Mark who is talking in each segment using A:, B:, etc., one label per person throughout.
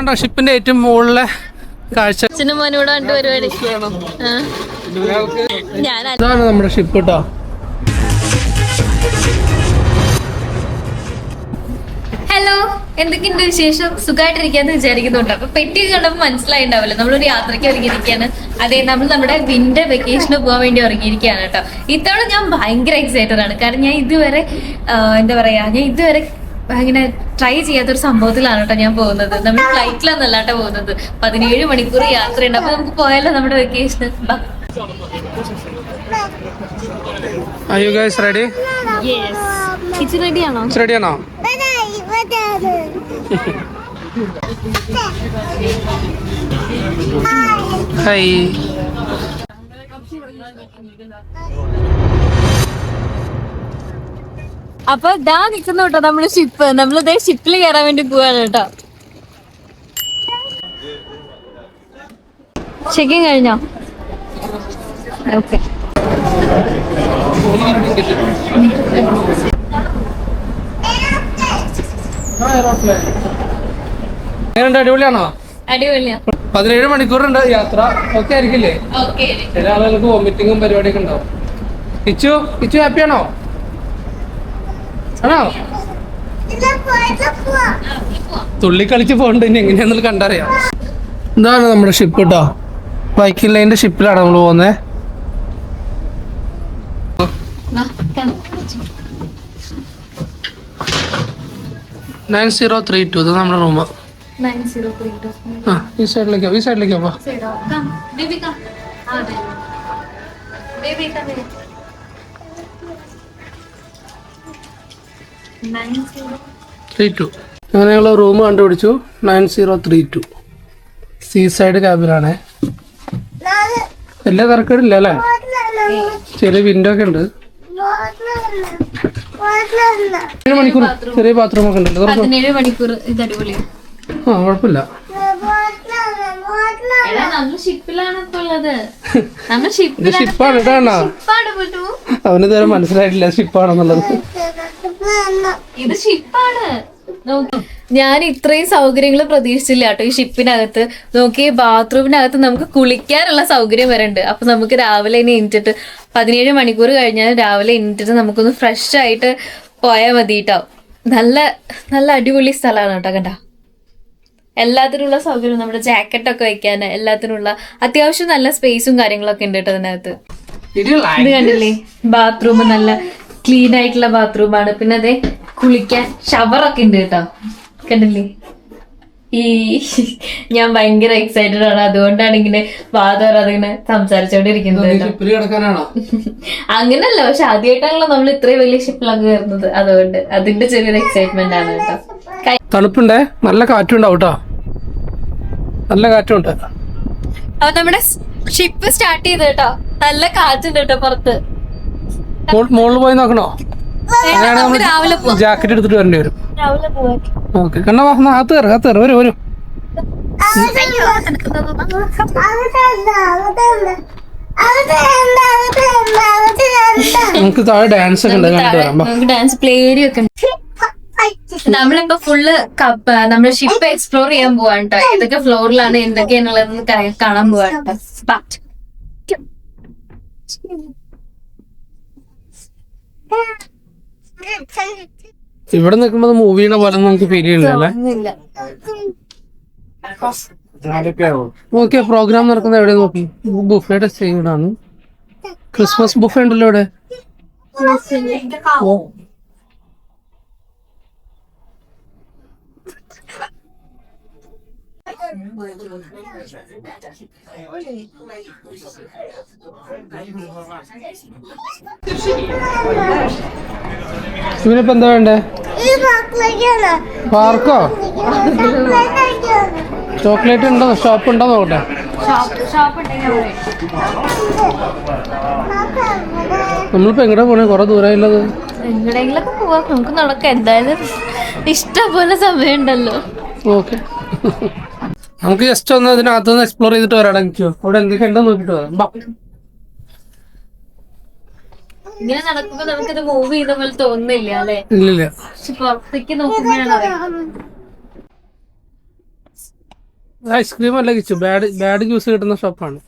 A: കണ്ടോ ഷിപ്പിന്റെ ഏറ്റവും മുകളിലെ കാഴ്ച?
B: അച്ഛനും മോനോട് കണ്ടു പരിപാടി. ഞാൻ
A: ഇതാണ് നമ്മുടെ ഷിപ്പ് കേട്ടോ
B: ഹലോ എന്തൊക്കെയുണ്ട് വിശേഷം? സുഖമായിട്ടിരിക്കാന്ന് വിചാരിക്കുന്നുണ്ട്. അപ്പൊ പെട്ടി കണ്ടപ്പോൾ മനസ്സിലായിണ്ടാവില്ല. നമ്മളൊരു യാത്രയ്ക്ക് ഇറങ്ങിയിരിക്കുകയാണ് അതെ നമ്മൾ നമ്മുടെ വിന്റർ വെക്കേഷന് പോകാൻ വേണ്ടി ഇറങ്ങിയിരിക്കുകയാണ് കേട്ടോ. ഇത്തവണ ഞാൻ ഭയങ്കര എക്സൈറ്റഡ് ആണ്. കാരണം ഞാൻ ഇതുവരെ എന്താ പറയാ ഞാൻ ഇതുവരെ ഇങ്ങനെ ട്രൈ ചെയ്യാത്തൊരു സംഭവത്തിലാണ് കേട്ടോ ഞാൻ പോകുന്നത്. നമ്മൾ ഫ്ലൈറ്റിലാന്നല്ല കേട്ടോ പോകുന്നത്. പതിനേഴ് മണിക്കൂർ യാത്രയുണ്ട്. അപ്പൊ നമുക്ക് പോയാലോ നമ്മുടെ vacation
A: Are you guys ready?
B: Yes. റെഡിയാണോ
A: Ready ആണോ? ഹായ്
B: അപ്പൊ ഡാ നിൽക്കുന്നു കേട്ടോ നമ്മൾ ഷിപ്പ് നമ്മളിതേ ഷിപ്പിൽ കയറാൻ വേണ്ടി പോവാണ് കേട്ടോ. ചെക്കിങ് കഴിഞ്ഞോ? ഓക്കെ
A: അടിപൊളിയാണോ?
B: അടിപൊളിയാ.
A: പതിനേഴ് മണിക്കൂറുണ്ട് യാത്ര. ഒക്കെ ആയിരിക്കില്ലേ? ചില ആളുകൾക്ക് വോമിറ്റിങ്ങും പരിപാടിയൊക്കെ ഉണ്ടാവും. ഇച്ചു ഇച്ചു ഹാപ്പിയാണോ ആണോ? തുള്ളി കളിച്ച് പോകണ്ട ഇനി എങ്ങനെയാണെന്ന് കണ്ടറിയാം. ഇതാണ് നമ്മുടെ ഷിപ്പ് കേട്ടോ ബൈക്കിൽ ലൈന്റെ ഷിപ്പിലാണ് നമ്മൾ പോകുന്നത് നയൻ സീറോ ത്രീ ടു ഇത് നമ്മുടെ റൂം ആ ഈ സൈഡിലേക്കോ ഈ സൈഡിലേക്കോ ത്രീ ടു അങ്ങനെ ഞങ്ങൾ റൂം കണ്ടുപിടിച്ചു. Nine zero three two sea side ക്യാബിനാണ് എല്ലാ തിരക്കേടില്ല അല്ലേ? ചെറിയ വിൻഡോ ഒക്കെ ഉണ്ട്. ഏഴ് മണിക്കൂർ ചെറിയ ബാത്റൂം ഒക്കെ ഉണ്ട് ആ കുഴപ്പമില്ല. ഷിപ്പാണ്
B: പോട്ടു
A: അവന് ഇതുവരെ മനസ്സിലായിട്ടില്ല ഷിപ്പാണെന്നുള്ളത്
B: ഇത് ഷിപ്പാണ് നോക്കി. ഞാൻ ഇത്രയും സൗകര്യങ്ങൾ പ്രതീക്ഷിച്ചില്ല കേട്ടോ ഈ ഷിപ്പിനകത്ത് നോക്കി ബാത്റൂമിനകത്ത് നമുക്ക് കുളിക്കാനുള്ള സൗകര്യം വരണ്ട് അപ്പൊ നമുക്ക് രാവിലെ ഇനി എണീറ്റിട്ട് പതിനേഴ് മണിക്കൂർ കഴിഞ്ഞാൽ രാവിലെ എണീറ്റിട്ട് നമുക്കൊന്ന് ഫ്രഷ് ആയിട്ട് പോയാൽ മതി കേട്ടോ നല്ല നല്ല അടിപൊളി സ്ഥലമാണ് കേട്ടോ കണ്ട. എല്ലാത്തിനുള്ള സൗകര്യം നമ്മുടെ ജാക്കറ്റൊക്കെ വെക്കാൻ എല്ലാത്തിനുള്ള അത്യാവശ്യം നല്ല സ്പേസും കാര്യങ്ങളൊക്കെ ഉണ്ട് കേട്ടോ അതിനകത്ത് ഇത് കണ്ടില്ലേ? ബാത്റൂം നല്ല ക്ലീൻ ആയിട്ടുള്ള ബാത്റൂമാണ് പിന്നെ അതെ കുളിക്കാൻ ഷവറൊക്കെ ഉണ്ട് കേട്ടോ. കണ്ടില്ലേ? ഈ ഞാൻ ഭയങ്കര എക്സൈറ്റഡ് ആണ്. അതുകൊണ്ടാണ് ഇങ്ങനെ വാദവരാതെ അതിങ്ങനെ സംസാരിച്ചോണ്ടിരിക്കുന്നത് അങ്ങനല്ല. പക്ഷെ ആദ്യമായിട്ടാണല്ലോ നമ്മൾ ഇത്രയും വലിയ ഷിപ്പിലൊക്കെ കയറുന്നത്. അതുകൊണ്ട് അതിന്റെ ചെറിയൊരു എക്സൈറ്റ്മെന്റ് ആണ് കേട്ടോ.
A: തണുപ്പുണ്ടേ? നല്ല കാറ്റുണ്ടാവും കേട്ടോ. നല്ല കാറ്റുണ്ട്.
B: അപ്പൊ നമ്മുടെ ഷിപ്പ് സ്റ്റാർട്ട് ചെയ്ത് കേട്ടോ. നല്ല കാറ്റുണ്ട് കേട്ടോ പുറത്ത്.
A: മുകളിൽ പോയി നോക്കണോ?
B: രാവിലെ
A: ജാക്കറ്റ് എടുത്തിട്ട് വരേണ്ടി വരും. ഓക്കെ. കണ്ണ വാ അകത്ത് കയറി അകത്ത് കയറി വരും വരും. നമുക്ക് താഴെ ഡാൻസ് ഒക്കെ ഉണ്ട് കണ്ടു വരാം
B: ഡാൻസ് പ്ലേ ഏരിയ ഒക്കെ നമ്മളിപ്പോ ഫുള്ള് കപ്പ് നമ്മുടെ ഷിപ്പ് എക്സ്പ്ലോർ ചെയ്യാൻ പോവാണ് ഇതൊക്കെ ഏതൊക്കെ ഫ്ലോറിലാണ് എന്തൊക്കെയാണുള്ളതെന്ന് കാണാൻ പോവാണ് കേട്ടോ Start.
A: ഇവിടെ നിൽക്കുമ്പോൾ മൂവിയുടെ പോലെ നമുക്ക് ഫീൽ ചെയ്യുന്നില്ല. ഓക്കെ പ്രോഗ്രാം നടക്കുന്ന എവിടെ നോക്കി? ബുഫയുടെ സൈഡാണ് ക്രിസ്മസ് ബുഫ ഉണ്ടല്ലോ ഇവിടെ. ഓ. ഇവനിപ്പോ എന്താ വേണ്ടേ? പാർക്കോ? ചോക്ലേറ്റ് ഉണ്ടോ? ഷോപ്പ് ഉണ്ടോ നോക്കട്ടെ. നമ്മളിപ്പോ എങ്ങടെ പോണേ? കൊറേ ദൂരമായില്ലത്
B: എങ്ങടെങ്കിലൊക്കെ പോവാം. നമുക്ക് നടക്കാം. എന്തായാലും ഇഷ്ടം പോലെ സമയമുണ്ടല്ലോ.
A: ഓക്കെ. നമുക്ക് ജസ്റ്റ് ഒന്ന് അതിനകത്തുനിന്ന് എക്സ്പ്ലോർ ചെയ്തിട്ട് വരാടാ എനിക്ക് അവിടെ എന്തൊക്കെ ഉണ്ടോ നോക്കിട്ട് വരാം.
B: ഇങ്ങനെ നടക്കുമ്പോ നമുക്കിത് മൂവ് ചെയ്ത പോലെ തോന്നുന്നില്ല അല്ലെ?
A: ഇല്ലില്ല.
B: പക്ഷെ പുറത്തേക്ക് നോക്കുമ്പോഴാണ്
A: ഐസ്ക്രീം അല്ല കിച്ചു ബാഡ് ബാഡ് ജ്യൂസ് കിട്ടുന്ന ഷോപ്പാണ്.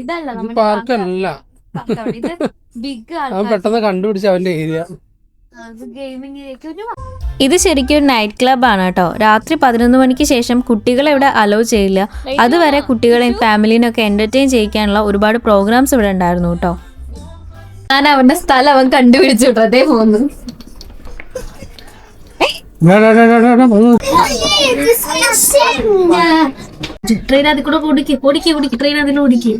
B: ഇതല്ല.
A: ഇത് പാർക്കല്ല പെട്ടെന്ന് കണ്ടുപിടിച്ച അവന്റെ ഏരിയ
B: ഇത് ശരിക്കും ഒരു നൈറ്റ് ക്ലബ് ആണ് കേട്ടോ രാത്രി പതിനൊന്ന് മണിക്ക് ശേഷം കുട്ടികളെ ഇവിടെ അലോ ചെയ്യില്ല. അതുവരെ കുട്ടികളെയും ഫാമിലിനെയും ഒക്കെ എന്റർടൈൻ ചെയ്യിക്കാനുള്ള ഒരുപാട് പ്രോഗ്രാംസ് ഇവിടെ ഉണ്ടായിരുന്നു കേട്ടോ ഞാൻ അവന്റെ സ്ഥലം അവൻ കണ്ടുപിടിച്ചു അതേ പോകുന്നു ട്രെയിൻ അതിൽ കൂടെ ഓടിക്ക് ഓടിക്ക് ഓടിക്ക് ട്രെയിൻ അതിൽ ഓടിക്ക്.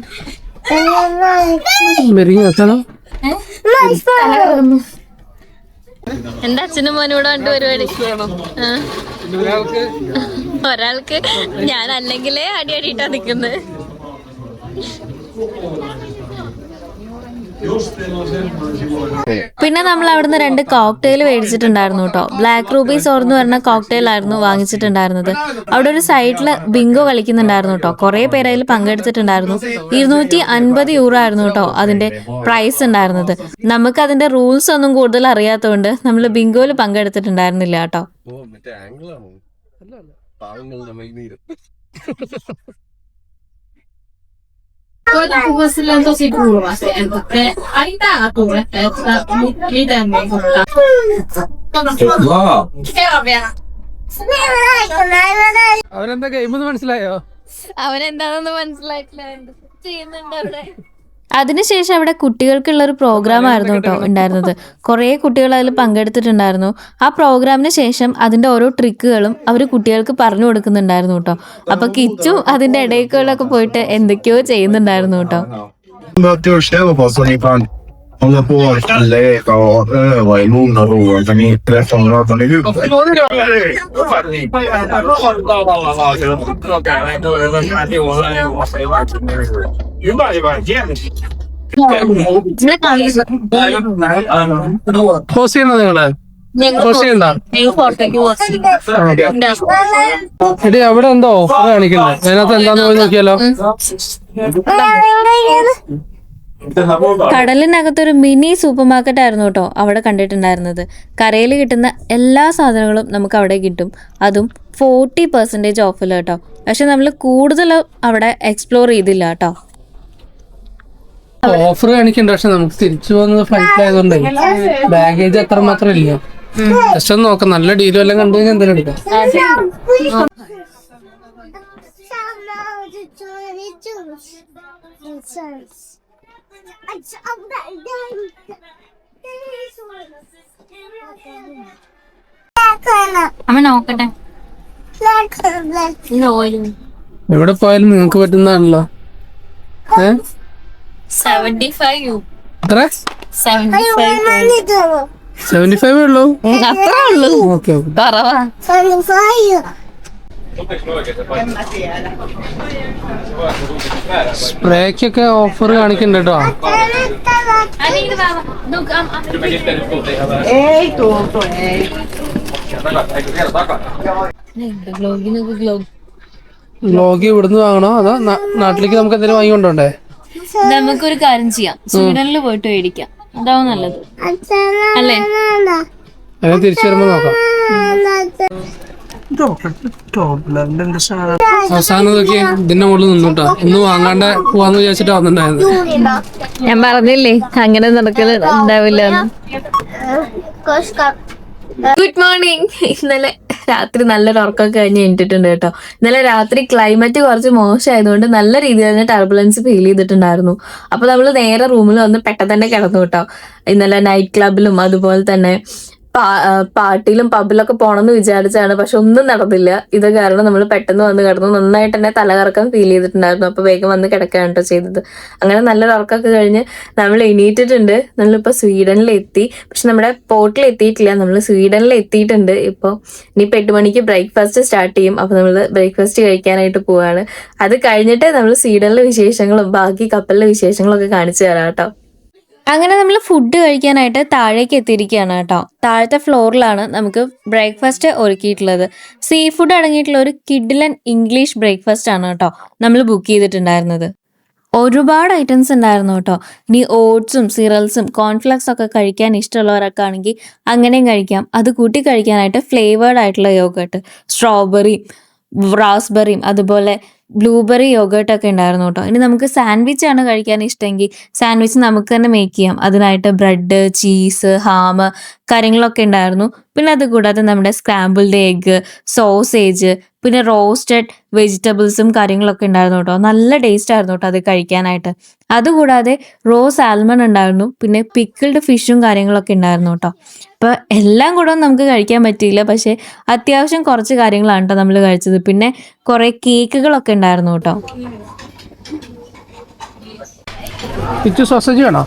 B: എന്റെ അച്ഛനും മോനും കൂടെ ഉണ്ട് പരിപാടി? ഒരാൾക്ക് ഞാൻ അല്ലെങ്കിലേ അടി അടിയിട്ടാ നിക്കുന്നത് പിന്നെ നമ്മൾ അവിടുന്ന് രണ്ട് കോക്ടെയിൽ മേടിച്ചിട്ടുണ്ടായിരുന്നു കേട്ടോ ബ്ലാക്ക് റൂബീസ് ഓർ എന്ന് പറഞ്ഞ കോക്ടെയിൽ ആയിരുന്നു വാങ്ങിച്ചിട്ടുണ്ടായിരുന്നത്. അവിടെ ഒരു സൈഡിൽ ബിങ്കോ കളിക്കുന്നുണ്ടായിരുന്നു കേട്ടോ കുറെ പേര് അതിൽ പങ്കെടുത്തിട്ടുണ്ടായിരുന്നു. ഇരുന്നൂറ്റി അൻപത് യൂറോ ആയിരുന്നു കേട്ടോ അതിന്റെ പ്രൈസ് ഉണ്ടായിരുന്നത്. നമുക്ക് അതിന്റെ റൂൾസ് ഒന്നും കൂടുതൽ അറിയാത്തതുകൊണ്ട് നമ്മൾ ബിങ്കോയിൽ പങ്കെടുത്തിട്ടുണ്ടായിരുന്നില്ല കേട്ടോ
C: മറ്റേ ആംഗിളാണോ പാവങ്ങളുടെ മൈനീര്
D: Questa sicuro, se hai dato una testa, mi dammi
A: അവനെന്താ ഗെയിം മനസ്സിലായോ?
B: അവനെന്താണെന്ന് മനസ്സിലായിട്ടില്ല. ചെയ്യുന്നുണ്ട് അവിടെ? അതിനുശേഷം അവിടെ കുട്ടികൾക്കുള്ള ഒരു പ്രോഗ്രാം ആയിരുന്നു കേട്ടോ ഉണ്ടായിരുന്നത്. കുറേ കുട്ടികൾ അതിൽ പങ്കെടുത്തിട്ടുണ്ടായിരുന്നു. ആ പ്രോഗ്രാമിന് ശേഷം അതിന്റെ ഓരോ ട്രിക്കുകളും അവർ കുട്ടികൾക്ക് പറഞ്ഞു കൊടുക്കുന്നുണ്ടായിരുന്നു കേട്ടോ. അപ്പൊ കിച്ചും അതിന്റെ ഇടയ്ക്കുകളൊക്കെ പോയിട്ട് എന്തൊക്കെയോ ചെയ്യുന്നുണ്ടായിരുന്നു കേട്ടോ.
E: Eh, vai l'uno, due, mi telefono dato nei
A: post ചെയ്യണോ നിങ്ങൾ എടി അവിടെ എന്തോ കാണിക്കുന്നത് അതിനകത്ത് എന്താന്ന് പോയി നോക്കിയാലോ
B: കടലിനകത്തൊരു മിനി സൂപ്പർ മാർക്കറ്റ് ആയിരുന്നു കേട്ടോ അവിടെ കണ്ടിട്ടുണ്ടായിരുന്നത്. കരയിൽ കിട്ടുന്ന എല്ലാ സാധനങ്ങളും നമുക്ക് അവിടെ കിട്ടും. അതും ഫോർട്ടി പെർസെന്റേജ് ഓഫിൽ കേട്ടോ. പക്ഷെ നമ്മൾ കൂടുതൽ അവിടെ എക്സ്പ്ലോർ ചെയ്തില്ല കേട്ടോ.
A: ഓഫർ കാണിക്കണ്ട പക്ഷെ നമുക്ക് തിരിച്ചു പോകുന്നത് ഫ്ലൈറ്റ് ആയതുകൊണ്ട് ബാഗേജ് അത്ര മാത്രം ഇല്ല. ജസ്റ്റ് ഒന്ന് നോക്കാം നല്ല ഡീലും എല്ലാം കണ്ടു കഴിഞ്ഞാൽ എന്തെങ്കിലും എടുക്കാം.
B: അമ്മ നോക്കട്ടെ.
A: എവിടെ പോയാലും നിങ്ങൾക്ക് പറ്റുന്നതാണല്ലോ. ഏ?
B: സെവന്റി ഫൈവ്
A: ഉള്ളൂ?
B: അത്രേ ഉള്ളൂ.
A: Okay okay. സ്പ്രേക്കൊക്കെ ഓഫർ കാണിക്കുന്നുണ്ട് കേട്ടോ ലോഗി ഇവിടുന്ന് വാങ്ങണോ? അതോ നാട്ടിലേക്ക് നമുക്ക് എന്തെങ്കിലും വാങ്ങിക്കൊണ്ടോണ്ടേ
B: നമുക്കൊരു കാര്യം ചെയ്യാം. സ്വീഡനിൽ പോയിട്ട് മേടിക്കാം. അതാവും നല്ലത്. അല്ലേ?
A: അങ്ങനെ തിരിച്ചു വരുമ്പോ നോക്കാം. അവസാനം നോക്കി ഇതിന്റെ മുകളിൽ നിന്നുട്ടോ. ഒന്നും വാങ്ങാണ്ട് പോവാന്ന് വിചാരിച്ചിട്ടാ വന്നിട്ടുണ്ടായത്
B: ഞാൻ പറഞ്ഞില്ലേ അങ്ങനെ നടക്കൽ ഉണ്ടാവില്ല ഗുഡ് മോർണിംഗ് ഇന്നലെ രാത്രി നല്ലൊരു ഉറക്കമൊക്കെ കഴിഞ്ഞ് എണീറ്റിട്ടുണ്ട് കേട്ടോ. ഇന്നലെ രാത്രി ക്ലൈമറ്റ് കുറച്ച് മോശമായതുകൊണ്ട് നല്ല രീതിയിൽ തന്നെ ടർബുലൻസ് ഫീൽ ചെയ്തിട്ടുണ്ടായിരുന്നു. അപ്പൊ നമ്മൾ നേരെ റൂമിൽ വന്ന് പെട്ടെന്ന് തന്നെ കിടന്നു കേട്ടോ. ഇന്നലെ നൈറ്റ് ക്ലബിലും അതുപോലെ തന്നെ പാർട്ടിയിലും പബ്ബിലൊക്കെ പോണമെന്ന് വിചാരിച്ചാണ് പക്ഷെ ഒന്നും നടന്നില്ല. ഇത് കാരണം നമ്മൾ പെട്ടെന്ന് വന്ന് കിടന്നു. നന്നായിട്ട് തന്നെ തലകറക്കം ഫീൽ ചെയ്തിട്ടുണ്ടായിരുന്നു. അപ്പൊ വേഗം വന്ന് കിടക്കുകയാണ് കേട്ടോ ചെയ്തത്. അങ്ങനെ നല്ല ഉറക്കമൊക്കെ കഴിഞ്ഞ് നമ്മൾ എണീറ്റിട്ടുണ്ട്. നമ്മളിപ്പോ സ്വീഡനിൽ എത്തി പക്ഷെ നമ്മുടെ പോർട്ടിൽ എത്തിയിട്ടില്ല നമ്മൾ സ്വീഡനിൽ എത്തിയിട്ടുണ്ട് ഇപ്പോൾ ഇനിയിപ്പോൾ എട്ട് മണിക്ക് ബ്രേക്ക്ഫാസ്റ്റ് സ്റ്റാർട്ട് ചെയ്യും. അപ്പോൾ നമ്മൾ ബ്രേക്ക്ഫാസ്റ്റ് കഴിക്കാനായിട്ട് പോവാണ്. അത് കഴിഞ്ഞിട്ട് നമ്മൾ സ്വീഡനിലെ വിശേഷങ്ങളും ബാക്കി കപ്പലിലെ വിശേഷങ്ങളൊക്കെ കാണിച്ചു തരാം കേട്ടോ അങ്ങനെ നമ്മൾ ഫുഡ് കഴിക്കാനായിട്ട് താഴേക്ക് എത്തിയിരിക്കുകയാണ് കേട്ടോ. താഴത്തെ ഫ്ലോറിലാണ് നമുക്ക് ബ്രേക്ക്ഫാസ്റ്റ് ഒരുക്കിയിട്ടുള്ളത്. സീ ഫുഡ് അടങ്ങിയിട്ടുള്ള ഒരു കിഡിലൻ ഇംഗ്ലീഷ് ബ്രേക്ക്ഫാസ്റ്റ് ആണ് കേട്ടോ നമ്മൾ ബുക്ക് ചെയ്തിട്ടുണ്ടായിരുന്നത്. ഒരുപാട് ഐറ്റംസ് ഉണ്ടായിരുന്നു കേട്ടോ. ഇനി ഓട്സും സിറൽസും കോൺഫ്ലക്സ് ഒക്കെ കഴിക്കാൻ ഇഷ്ടമുള്ളവരൊക്കെ ആണെങ്കിൽ അങ്ങനെയും കഴിക്കാം. അത് കൂട്ടി കഴിക്കാനായിട്ട് ഫ്ലേവേർഡ് ആയിട്ടുള്ള യോഗട്ട് സ്ട്രോബെറിയും റാസ്ബെറിയും അതുപോലെ ബ്ലൂബെറി യോഗട്ട് ഒക്കെ ഉണ്ടായിരുന്നു കേട്ടോ. ഇനി നമുക്ക് സാൻഡ്വിച്ച് ആണ് കഴിക്കാൻ ഇഷ്ടമെങ്കിൽ സാൻഡ്വിച്ച് നമുക്ക് തന്നെ മേക്ക് ചെയ്യാം. അതിനായിട്ട് ബ്രെഡ് ചീസ് ഹാം കാര്യങ്ങളൊക്കെ ഉണ്ടായിരുന്നു. പിന്നെ അത് കൂടാതെ നമ്മുടെ സ്ക്രാമ്പിൾഡ് എഗ്ഗ് സോസേജ് പിന്നെ റോസ്റ്റഡ് വെജിറ്റബിൾസും കാര്യങ്ങളൊക്കെ ഉണ്ടായിരുന്നു കേട്ടോ. നല്ല ടേസ്റ്റ് ആയിരുന്നു കേട്ടോ അത് കഴിക്കാനായിട്ട്. അതുകൂടാതെ റോ സാൽമൺ ഉണ്ടായിരുന്നു. പിന്നെ പിക്കിൾഡ് ഫിഷും കാര്യങ്ങളൊക്കെ ഉണ്ടായിരുന്നു കേട്ടോ. അപ്പോൾ എല്ലാം കൂടെ നമുക്ക് കഴിക്കാൻ പറ്റിയില്ല. പക്ഷേ അത്യാവശ്യം കുറച്ച് കാര്യങ്ങളാണ് കേട്ടോ നമ്മൾ കഴിച്ചത്. പിന്നെ കുറേ കേക്കുകളൊക്കെ ഉണ്ടായിരുന്നു കേട്ടോ.
A: സോസേജ് വേണോ?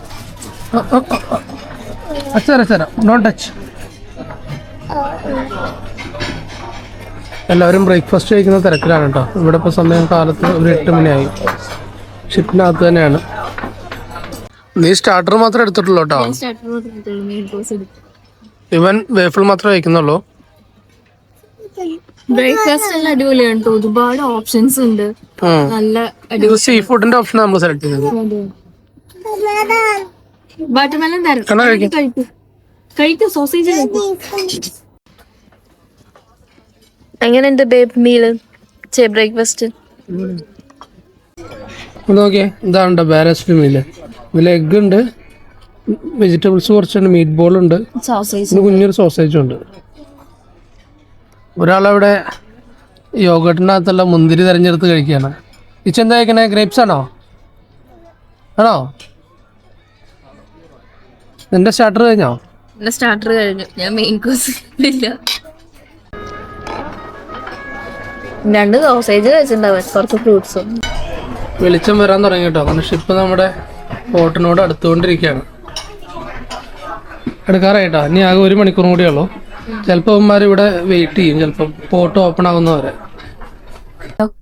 A: അച്ചര അച്ചര നോൺ ടച്ച് എല്ലാവരും ബ്രേക്ക്ഫാസ്റ്റ് കഴിക്കുന്ന തിരക്കിലാണ് കേട്ടോ. ഇവിടെ ഇപ്പോൾ സമയം കാലത്ത് ഒരു എട്ട് മണിയായി. ഷിപ്പിനകത്ത് തന്നെയാണ്. നീ സ്റ്റാർട്ടർ മാത്രമേ എടുത്തിട്ടുള്ളൂ കേട്ടോ? ഇവൻ വേഫിൾ മാത്രമേ കഴിക്കുന്നുള്ളൂ?
B: ബ്രേക്ക്ഫാസ്റ്റ് എല്ലാം അടിപൊളിയാണ് കേട്ടോ. ഒരുപാട് ഓപ്ഷൻസ് ഉണ്ട്. നല്ല
A: സീ ഫുഡിന്റെ ഓപ്ഷൻ നമ്മൾ സെലക്ട് ചെയ്തത്.
B: വാട്ടർമെലൻ
A: തരാം. കഴിക്കും.
B: കഴിക്കും സോസേജ് എങ്ങനെ ഉണ്ട് ബേബ് മീൽ ബ്രേക്ക്ഫാസ്റ്റ്
A: ഇത് നോക്കിയേ ഇതാണ് ബാലൻസ്ഡ് മീൽ ഇതിൽ എഗ് ഉണ്ട് വെജിറ്റബിൾസ് കുറച്ചുണ്ട് മീറ്റ് ബോൾ ഉണ്ട്.
B: സോസേജ്
A: പിന്നെ കുഞ്ഞൊരു സോസേജും ഉണ്ട്. ഒരാളവിടെ യോഗട്ടിനകത്തുള്ള മുന്തിരി തിരഞ്ഞെടുത്ത് കഴിക്കുകയാണ്. ഇച്ച എന്താ കഴിക്കണേ? ഗ്രേപ്സ് ആണോ? ആണോ? നിന്റെ സ്റ്റാർട്ടർ കഴിഞ്ഞോ?
B: എന്റെ സ്റ്റാർട്ടർ കഴിഞ്ഞു. ഞാൻ മെയിൻ കോഴ്സ് ഇല്ല. രണ്ട് സോസേജ് കഴിച്ചിട്ടുണ്ടാവും. കുറച്ച് ഫ്രൂട്ട്സും
A: വെളിച്ചം വരാൻ തുടങ്ങി കേട്ടോ കാരണം ഷിപ്പ് നമ്മുടെ പോർട്ടിനോട് അടുത്തുകൊണ്ടിരിക്കുകയാണ്. എടുക്കാറായിട്ടോ? ഇനി ആകെ ഒരു മണിക്കൂറും കൂടിയുള്ളൂ ചിലപ്പോൾ അവന്മാർ ഇവിടെ വെയിറ്റ് ചെയ്യും. ചിലപ്പോൾ പോർട്ട് ഓപ്പൺ ആകുന്നവരെ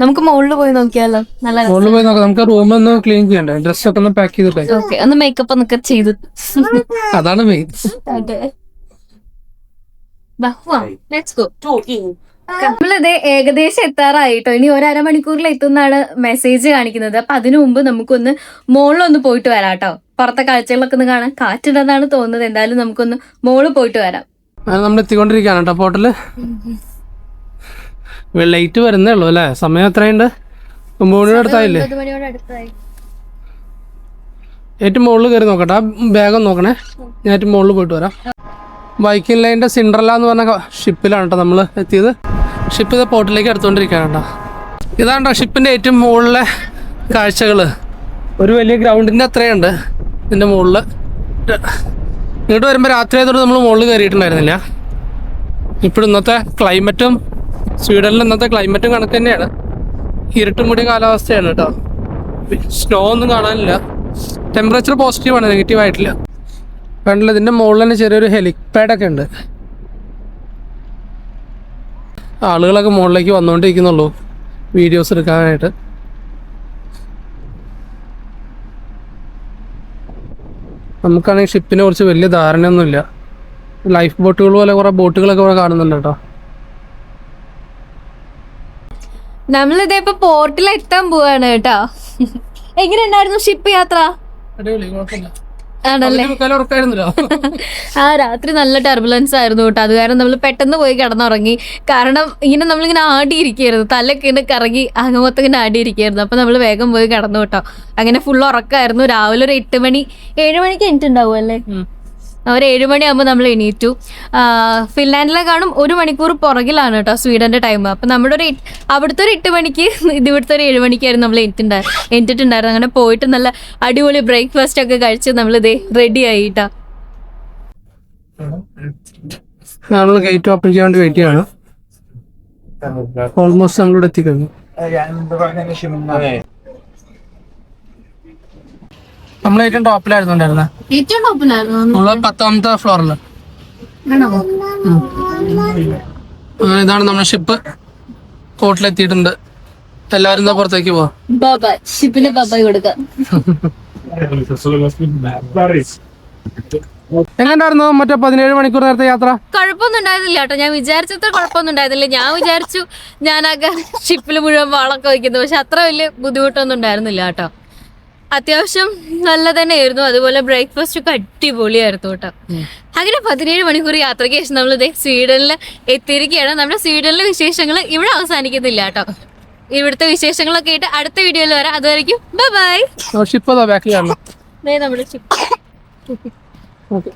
B: നമുക്ക് മുകളിൽ പോയി നോക്കിയാലോ? നല്ല
A: മുകളിൽ പോയി നോക്കാം. നമുക്ക് റൂം ഒന്ന് ക്ലീൻ ചെയ്യണ്ട? ചെയ്യണ്ടേ ഡ്രസ്സൊക്കെ ഒന്ന് പാക്ക് ചെയ്തിട്ടേ
B: ഓക്കെ ഒന്ന് മേക്കപ്പ് ഒന്നൊക്കെ ചെയ്ത്.
A: അതാണ് മെയിൻ
B: നമ്മളിത് ഏകദേശം എത്താറായിട്ടോ? ഇനി ഒരര മണിക്കൂറിൽ എത്തുന്നാണ് മെസ്സേജ് കാണിക്കുന്നത്. അപ്പൊ അതിനു മുമ്പ് നമുക്കൊന്ന് മുകളിലൊന്ന് പോയിട്ട് വരാം കേട്ടോ പുറത്തെ കാഴ്ചകളൊക്കെ ഒന്ന് കാണാൻ കാറ്റുണ്ടെന്നാണ് തോന്നുന്നത്. എന്തായാലും നമുക്കൊന്ന് മോൾ പോയിട്ട് വരാം.
A: നമ്മൾ എത്തിക്കൊണ്ടിരിക്കുകയാണ് കേട്ടോ പോർട്ടിൽ ലൈറ്റ് വരുന്നേ ഉള്ളൂ അല്ലേ? സമയം എത്രയുണ്ട്? ഒമ്പത് മണിയുടെ അടുത്തായില്ലേ ഏറ്റവും മുകളിൽ കയറി നോക്കട്ടെ. ആ ബാഗ് നോക്കണേ. ഞാൻ ഏറ്റവും മുകളിൽ പോയിട്ട് വരാം. വൈക്കിംഗ് ലൈന്റെ സിൻഡ്രല്ല എന്ന് പറഞ്ഞ ഷിപ്പിലാണ് കേട്ടോ നമ്മൾ എത്തിയത്. ഷിപ്പ് ഇത് പോർട്ടിലേക്ക് എടുത്തുകൊണ്ടിരിക്കുകയാണ് കേട്ടോ ഇതാണ് കേട്ടോ ഷിപ്പിന്റെ ഏറ്റവും മുകളിലെ കാഴ്ചകൾ ഒരു വലിയ ഗ്രൗണ്ടിന്റെ അത്രയുണ്ട് ഇതിന്റെ മുകളിൽ ഇങ്ങോട്ട് വരുമ്പോൾ രാത്രി ആയതുകൊണ്ട് നമ്മൾ മുകളിൽ കയറിയിട്ടുണ്ടായിരുന്നില്ല. ഇപ്പോൾ ഇന്നത്തെ ക്ലൈമറ്റും സ്വീഡനിൽ ഇന്നത്തെ ക്ലൈമറ്റും കണക്ക് തന്നെയാണ്. ഇരുട്ടും കൂടിയ കാലാവസ്ഥയാണ് കേട്ടോ. സ്നോ ഒന്നും കാണാനില്ല. ടെമ്പറേച്ചർ പോസിറ്റീവാണ് നെഗറ്റീവ് ആയിട്ടില്ല. കണ്ടില്ല ഇതിന്റെ മുകളിൽ തന്നെ ചെറിയൊരു ഹെലിപാഡൊക്കെ ഉണ്ട്. ആളുകളൊക്കെ മുകളിലേക്ക് വന്നുകൊണ്ടിരിക്കുന്നുള്ളൂ വീഡിയോസ് എടുക്കാനായിട്ട്. നമുക്കാണെങ്കിൽ ഷിപ്പിനെ കുറിച്ച് വലിയ ധാരണയൊന്നുമില്ല. ലൈഫ് ബോട്ടുകൾ പോലെ കുറേ ബോട്ടുകളൊക്കെ ഇവിടെ കാണുന്നുണ്ട് കേട്ടോ.
B: നമ്മളിതേ ഇപ്പൊ പോർട്ടിൽ എത്താൻ പോവാണ് കേട്ടോ. എങ്ങനെ ഉണ്ടായിരുന്നു ഷിപ്പ് യാത്ര ആണല്ലേ? ആ രാത്രി നല്ല ടർബുലൻസ് ആയിരുന്നു കേട്ടോ. അത് കാരണം നമ്മൾ പെട്ടെന്ന് പോയി കിടന്നുറങ്ങി. കാരണം ഇങ്ങനെ നമ്മളിങ്ങനെ ആടിയിരിക്കുകയായിരുന്നു. തലൊക്കെ ഇങ്ങനെ കറങ്ങി അങ്ങ് മൊത്തം ഇങ്ങനെ ആടിയിരിക്കുകയായിരുന്നു. അപ്പൊ നമ്മൾ വേഗം പോയി കിടന്നു കേട്ടോ. അങ്ങനെ ഫുൾ ഉറക്കമായിരുന്നു രാവിലെ ഒരു എട്ട് മണി ഏഴ് മണിക്ക് എണീറ്റുണ്ടാവും അല്ലേ ഒരു ഏഴുമണിയാകുമ്പോൾ നമ്മൾ എണീറ്റു. ഫിൻലാൻഡിലെ കാണും ഒരു മണിക്കൂർ പുറകിലാണ് കേട്ടോ സ്വീഡന്റെ ടൈം അപ്പം നമ്മുടെ ഒരു അവിടുത്തെ ഒരു എട്ട് മണിക്ക് ഇതിവിടുത്തെ ഇവിടുത്തെ ഒരു ഏഴ് മണിക്കായിരുന്നു നമ്മൾ എണീറ്റുണ്ടായി എണീറ്റിട്ടുണ്ടായിരുന്നു അങ്ങനെ പോയിട്ട് നല്ല അടിപൊളി ബ്രേക്ക്ഫാസ്റ്റ് ഒക്കെ കഴിച്ച് നമ്മൾ ഇത് റെഡി ആയിട്ടാ.
A: നമ്മൾ ഗേറ്റ് ഓപ്പൺ ചെയ്യാൻ വേണ്ടി വെയിറ്റ് ചെയ്യാണ്. ഓൾമോസ്റ്റ് നമ്മളിവിടെ എത്തിക്കഴിഞ്ഞു. നമ്മൾ ഏറ്റവും ടോപ്പിലായിരുന്നു ഉണ്ടായിരുന്നത്
B: ഏറ്റവും ടോപ്പിലായിരുന്നു.
A: നമ്മൾ പത്താമത്തെ ഫ്ലോറിൽ ഇതാണ് നമ്മുടെ ഷിപ്പ്. കോട്ടിലെത്തിയിട്ടുണ്ട്. എല്ലാരും എന്താ പുറത്തേക്ക് പോവാ.
B: ഷിപ്പിന് ബാബായ് കൊടുക്കാം.
A: എങ്ങനെയായിരുന്നു മറ്റേ പതിനേഴ് മണിക്കൂർ നേരത്തെ യാത്ര?
B: കുഴപ്പമൊന്നും ഉണ്ടായിരുന്നില്ല കേട്ടോ. ഞാൻ വിചാരിച്ചത്ര കുഴപ്പമൊന്നും ഉണ്ടായിരുന്നില്ല. ഞാൻ വിചാരിച്ചു ഞാനൊക്കെ ഷിപ്പിൽ മുഴുവൻ വളമൊക്കെ വയ്ക്കുന്നു പക്ഷെ അത്ര വലിയ ബുദ്ധിമുട്ടൊന്നും ഉണ്ടായിരുന്നില്ല കേട്ടോ. അത്യാവശ്യം നല്ല തന്നെ ആയിരുന്നു അതുപോലെ ബ്രേക്ക്ഫാസ്റ്റ് ഒക്കെ അടിപൊളിയായിരുന്നു കേട്ടോ. അങ്ങനെ പതിനേഴ് മണിക്കൂർ യാത്രയ്ക്ക് ശേഷം നമ്മൾ ഇതേ സ്വീഡനിൽ എത്തിയിരിക്കുകയാണ്. നമ്മുടെ സ്വീഡനിലെ വിശേഷങ്ങൾ ഇവിടെ അവസാനിക്കുന്നില്ല കേട്ടോ. ഇവിടുത്തെ വിശേഷങ്ങളൊക്കെ ആയിട്ട് അടുത്ത വീഡിയോയിൽ വരാം. അതുവരെയ്ക്കും ബൈ ബൈ.
A: ഷിപ്പ്
B: നമ്മുടെ.
A: ഓക്കെ.